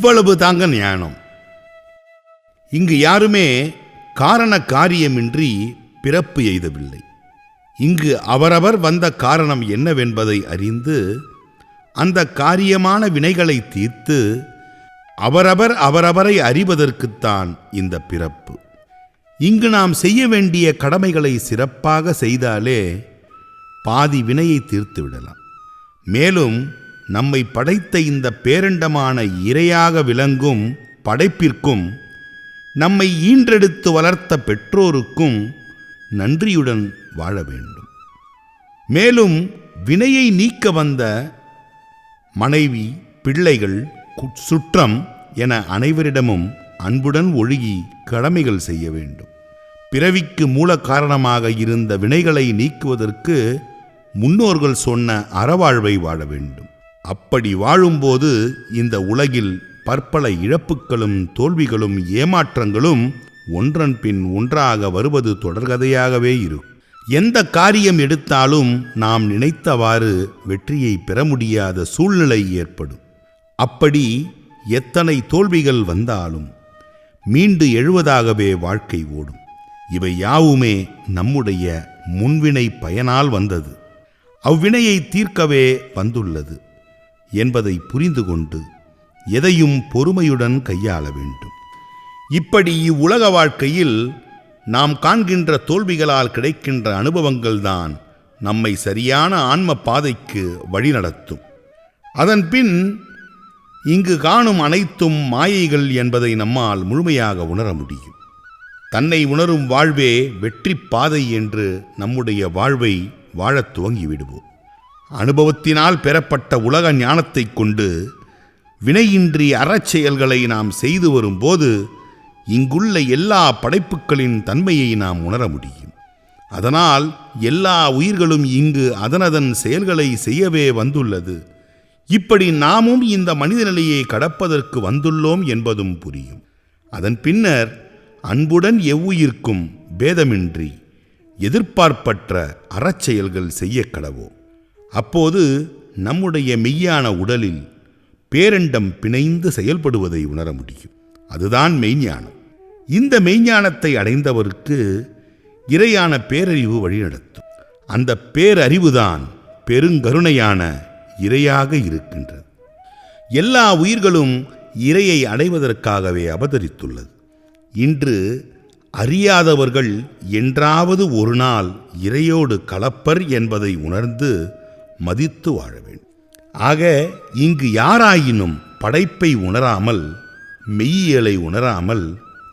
இவ்வளவு தாங்க ஞானம். இங்கு யாருமே காரண காரியமின்றி பிறப்பு எய்தவில்லை. இங்கு அவரவர் வந்த காரணம் என்னவென்பதை அறிந்து அந்த காரியமான வினைகளை தீர்த்து அவரவர் அவரவரை அறிவதற்குத்தான் இந்த பிறப்பு. இங்கு நாம் செய்ய வேண்டிய கடமைகளை சிறப்பாக செய்தாலே பாதி வினையை தீர்த்து விடலாம். மேலும் நம்மை படைத்த இந்த பேரண்டமான இரையாக விளங்கும் படைப்பிற்கும் நம்மை ஈன்றெடுத்து வளர்த்த பெற்றோருக்கும் நன்றியுடன் வாழ வேண்டும். மேலும் வினையை நீக்க வந்த மனைவி பிள்ளைகள் கு- சுற்றம் என அனைவரிடமும் அன்புடன் ஒழுகி கடமைகள் செய்ய வேண்டும். பிறவிக்கு மூல காரணமாக இருந்த வினைகளை நீக்குவதற்கு முன்னோர்கள் சொன்ன அறவாழ்வை வாழ வேண்டும். அப்படி வாழும்போது இந்த உலகில் பற்பல இழப்புகளும் தோல்விகளும் ஏமாற்றங்களும் ஒன்றன் பின் ஒன்றாக வருவது தொடர்கதையாகவே இருக்கும் எந்த காரியம் எடுத்தாலும் நாம் நினைத்தவாறு வெற்றியை பெற முடியாத சூழ்நிலை ஏற்படும். அப்படி எத்தனை தோல்விகள் வந்தாலும் மீண்டு எழுவதாகவே வாழ்க்கை ஓடும். இவை யாவுமே நம்முடைய முன்வினை பயனால் வந்தது. அவ்வினையை தீர்க்கவே வந்துள்ளது. என்பதை புரிந்து கொண்டு எதையும் பொறுமையுடன் கையாள வேண்டும். இப்படி இவ்வுலக வாழ்க்கையில் நாம் காண்கின்ற தோல்விகளால் கிடைக்கின்ற அனுபவங்கள்தான் நம்மை சரியான ஆன்ம பாதைக்கு வழிநடத்தும். அதன் பின் இங்கு காணும் அனைத்தும் மாயைகள் என்பதை நம்மால் முழுமையாக உணர முடியும். தன்னை உணரும் வாழ்வே வெற்றி பாதை என்று நம்முடைய வாழ்வை வாழத் துவங்கிவிடுவோம். அனுபவத்தினால் பெறப்பட்ட உலக ஞானத்தை கொண்டு வினையின்றி அறச்செயல்களை நாம் செய்து வரும்போது இங்குள்ள எல்லா படைப்புகளின் தன்மையை நாம் உணர முடியும். அதனால் எல்லா உயிர்களும் இங்கு அதனதன் செயல்களை செய்யவே வந்துள்ளது. இப்படி நாமும் இந்த மனித நிலையை கடப்பதற்கு வந்துள்ளோம் என்பதும் புரியும். அதன் பின்னர் அன்புடன் எவ்வுயிர்க்கும் பேதமின்றி எதிர்பார்ப்பற்ற அறச்செயல்கள் செய்ய கடவோம். அப்போது நம்முடைய மெய்யான உடலில் பேரண்டம் பிணைந்து செயல்படுவதை உணர முடியும். அதுதான் மெய்ஞானம். இந்த மெய்ஞானத்தை அடைந்தவருக்கு இறையான பேரறிவு வழிநடத்தும். அந்த பேரறிவுதான் பெருங்கருணையான இறையாக இருக்கின்றது. எல்லா உயிர்களும் இறையை அடைவதற்காகவே அவதரித்துள்ளது. இன்று அறியாதவர்கள் என்றாவது ஒரு நாள் இறையோடு கலப்பர் என்பதை உணர்ந்து மதித்து வாழ வேண்டும் ஆக இங்கு யாராயினும் படைப்பை உணராமல் மெய்யியலை உணராமல்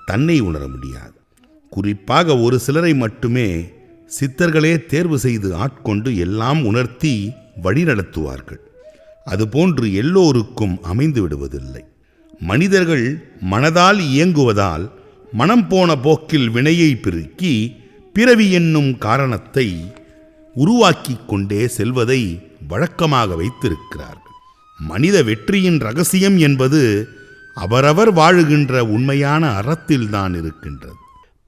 தன்னை உணர முடியாது. குறிப்பாக ஒரு சிலரை மட்டுமே சித்தர்களே தேர்வு செய்து ஆட்கொண்டு எல்லாம் உணர்த்தி வழிநடத்துவார்கள் அதுபோன்று எல்லோருக்கும் அமைந்து விடுவதில்லை. மனிதர்கள் மனதால் இயங்குவதால் மனம் போன போக்கில் வினையை பெருக்கி பிறவி என்னும் காரணத்தை உருவாக்கிக் கொண்டே செல்வதை வழக்கமாக வைத்திருக்கிறார்கள். மனித வெற்றியின் ரகசியம் என்பது அவரவர் வாழுகின்ற உண்மையான அறத்தில்தான் இருக்கின்றது.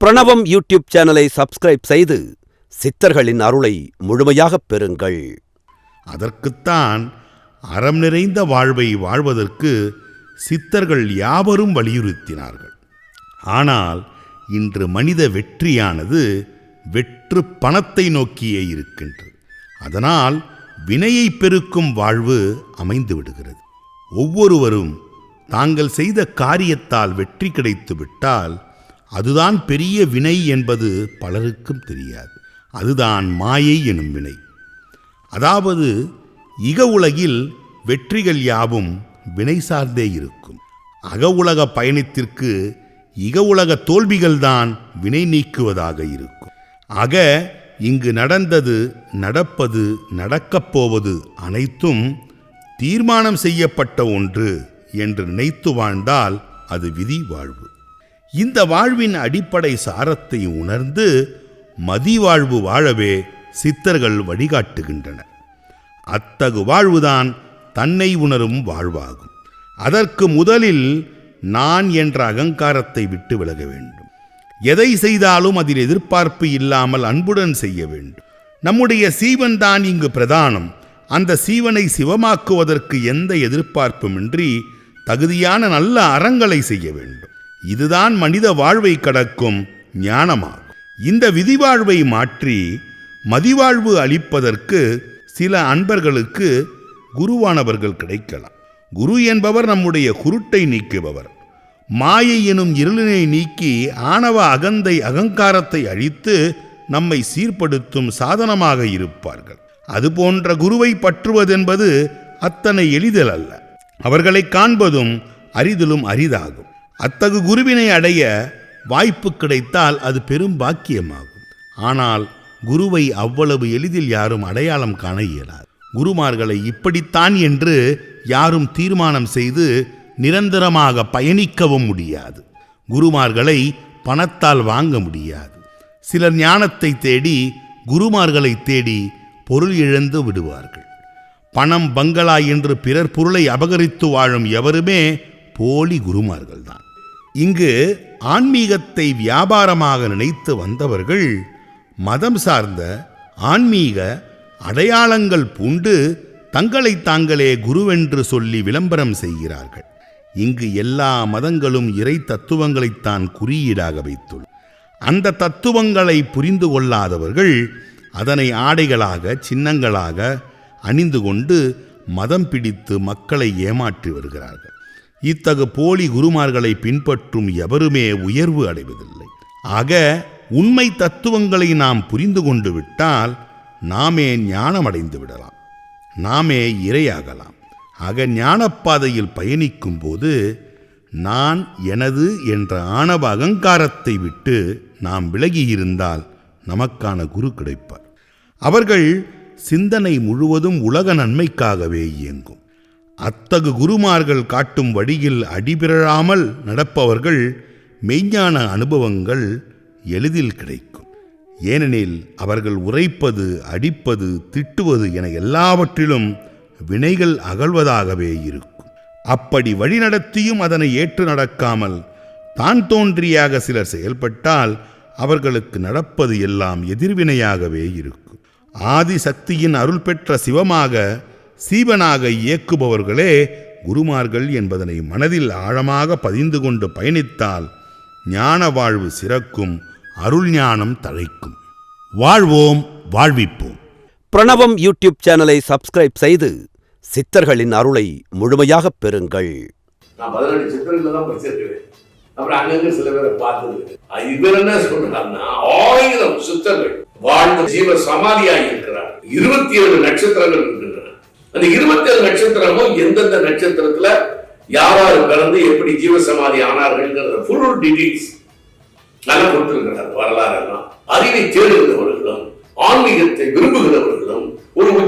பிரணவம் யூடியூப் சேனலை சப்ஸ்கிரைப் செய்து சித்தர்களின் அருளை முழுமையாகப் பெறுங்கள். அதற்குத்தான் அறம் நிறைந்த வாழ்வை வாழ்வதற்கு சித்தர்கள் யாவரும் வலியுறுத்தினார்கள். ஆனால் இன்று மனித வெற்றியானது வெற்று பணத்தை நோக்கியே இருக்கின்றது. அதனால் வினையை பெருக்கும் வாழ்வு அமைந்து விடுகிறது. ஒவ்வொருவரும் தாங்கள் செய்த காரியத்தால் வெற்றி கிடைத்து விட்டால் அதுதான் பெரிய வினை என்பது பலருக்கும் தெரியாது. அதுதான் மாயை எனும் வினை. அதாவது இக உலகில் வெற்றிகள் யாவும் வினை சார்ந்தே இருக்கும். அக உலக பயணத்திற்கு இக உலக தோல்விகள்தான் வினை நீக்குவதாக இருக்கும். ஆக இங்கு நடந்தது நடப்பது நடக்கப் போவது அனைத்தும் தீர்மானம் செய்யப்பட்ட ஒன்று என்று நினைத்து வாழ்ந்தால் அது விதி வாழ்வு. இந்த வாழ்வின் அடிப்படை சாரத்தை உணர்ந்து மதிவாழ்வு வாழவே சித்தர்கள் வழிகாட்டுகின்றனர். அத்தகு வாழ்வுதான் தன்னை உணரும் வாழ்வாகும். அதற்கு முதலில் நான் என்ற அகங்காரத்தை விட்டு விலக வேண்டும். எதை செய்தாலும் அதில் எதிர்பார்ப்பு இல்லாமல் அன்புடன் செய்ய வேண்டும். நம்முடைய சீவன் தான் இங்கு பிரதானம். அந்த சீவனை சிவமாக்குவதற்கு எந்த எதிர்பார்ப்புமின்றி தகுதியான நல்ல அறங்களை செய்ய வேண்டும். இதுதான் மனித வாழ்வை கடக்கும் ஞானமாகும். இந்த விதிவாழ்வை மாற்றி மதிவாழ்வு அளிப்பதற்கு சில அன்பர்களுக்கு குருவானவர்கள் கிடைக்கலாம். குரு என்பவர் நம்முடைய குருட்டை நீக்குபவர். மாயை எனும் இருளினை நீக்கி ஆணவ அகந்தை அகங்காரத்தை அழித்து நம்மை சீர்படுத்தும் சாதனமாக இருப்பார்கள். அதுபோன்ற குருவை பற்றுவதென்பது அத்தனை எளிதல் அல்ல. அவர்களை காண்பதும் அரிதிலும் அரிதாகும். அத்தகு குருவினை அடைய வாய்ப்பு கிடைத்தால் அது பெரும் பாக்கியமாகும். ஆனால் குருவை அவ்வளவு எளிதில் யாரும் அடையாளம் காண இயலாது. குருமார்களை இப்படித்தான் என்று யாரும் தீர்மானம் செய்து நிரந்தரமாக பயணிக்கவும் முடியாது. குருமார்களை பணத்தால் வாங்க முடியாது. சிலர் ஞானத்தை தேடி குருமார்களை தேடி பொருள் இழந்து விடுவார்கள். பணம் பங்களா என்று பிறர் பொருளை அபகரித்து வாழும் எவருமே போலி குருமார்கள்தான். இங்கு ஆன்மீகத்தை வியாபாரமாக நினைத்து வந்தவர்கள் மதம் சார்ந்த ஆன்மீக அடையாளங்கள் பூண்டு தங்களை தாங்களே குருவென்று சொல்லி விளம்பரம் செய்கிறார்கள். இங்கு எல்லா மதங்களும் இறை தத்துவங்களைத்தான் குறியீடாக வைத்துள்ள அந்த தத்துவங்களை புரிந்து கொள்ளாதவர்கள் அதனை ஆடைகளாக சின்னங்களாக அணிந்து கொண்டு மதம் பிடித்து மக்களை ஏமாற்றி வருகிறார்கள். இத்தகு போலி குருமார்களை பின்பற்றும் எவருமே உயர்வு அடைவதில்லை. ஆக உண்மை தத்துவங்களை நாம் புரிந்து கொண்டு விட்டால் நாமே ஞானமடைந்து விடலாம். நாமே இரையாகலாம். அகஞானப்பாதையில் பயணிக்கும் போது நான் எனது என்ற ஆணவ அகங்காரத்தை விட்டு நாம் விலகியிருந்தால் நமக்கான குரு கிடைப்பார். அவர்கள் சிந்தனை முழுவதும் உலக நன்மைக்காகவே இயங்கும். அத்தகு குருமார்கள் காட்டும் வழியில் அடிபிரழாமல் நடப்பவர்கள் மெய்ஞான அனுபவங்கள் எளிதில் கிடைக்கும். ஏனெனில் அவர்கள் உரைப்பது அடிப்பது திட்டுவது என எல்லாவற்றிலும் வினைகள் அகழ்வதாகவே இருக்கும். அப்படி வழிநடத்தியும் அதனை ஏற்று நடக்காமல் தான் தோன்றியாக சிலர் செயல்பட்டால் அவர்களுக்கு நடப்பது எல்லாம் எதிர்வினையாகவே இருக்கும். ஆதி சக்தியின் அருள் பெற்ற சிவமாக சீவனாக இயக்குபவர்களே குருமார்கள் என்பதனை மனதில் ஆழமாக பதிந்து கொண்டு பயணித்தால் ஞான வாழ்வு சிறக்கும் அருள் ஞானம் தழைக்கும். வாழ்வோம் வாழ்விப்போம். பிரணவம் யூடியூப் சேனலை சப்ஸ்கிரைப் செய்து சித்தர்களின் அருளை முழுமையாக பெறுங்கள். நான் பதினெட்டு சித்தர்கள் தான் படிச்சிருக்கிறேன். அப்புறம் அங்கங்க சில பேரை பார்த்தது இவர் என்ன சொல்றாருன்னா ஆயிரம் சித்தர்கள் வாழ்ந்த ஜீவ சமாதியாக இருக்கிறார். இருபத்தி ஏழு நட்சத்திரங்கள் இருக்கின்றன. அந்த இருபத்தி ஏழு நட்சத்திரமும் எந்தெந்த நட்சத்திரத்துல யாராரு பிறந்து எப்படி ஜீவ சமாதி ஆனார்கள் ஃபுல் டீடைல்ஸ் நல்லா கொடுத்திருக்கிறார் வரலாறு எல்லாம். அறிவை தேடுகிறவர்களும் ஆன்மீகத்தை விரும்புகிறவர்கள்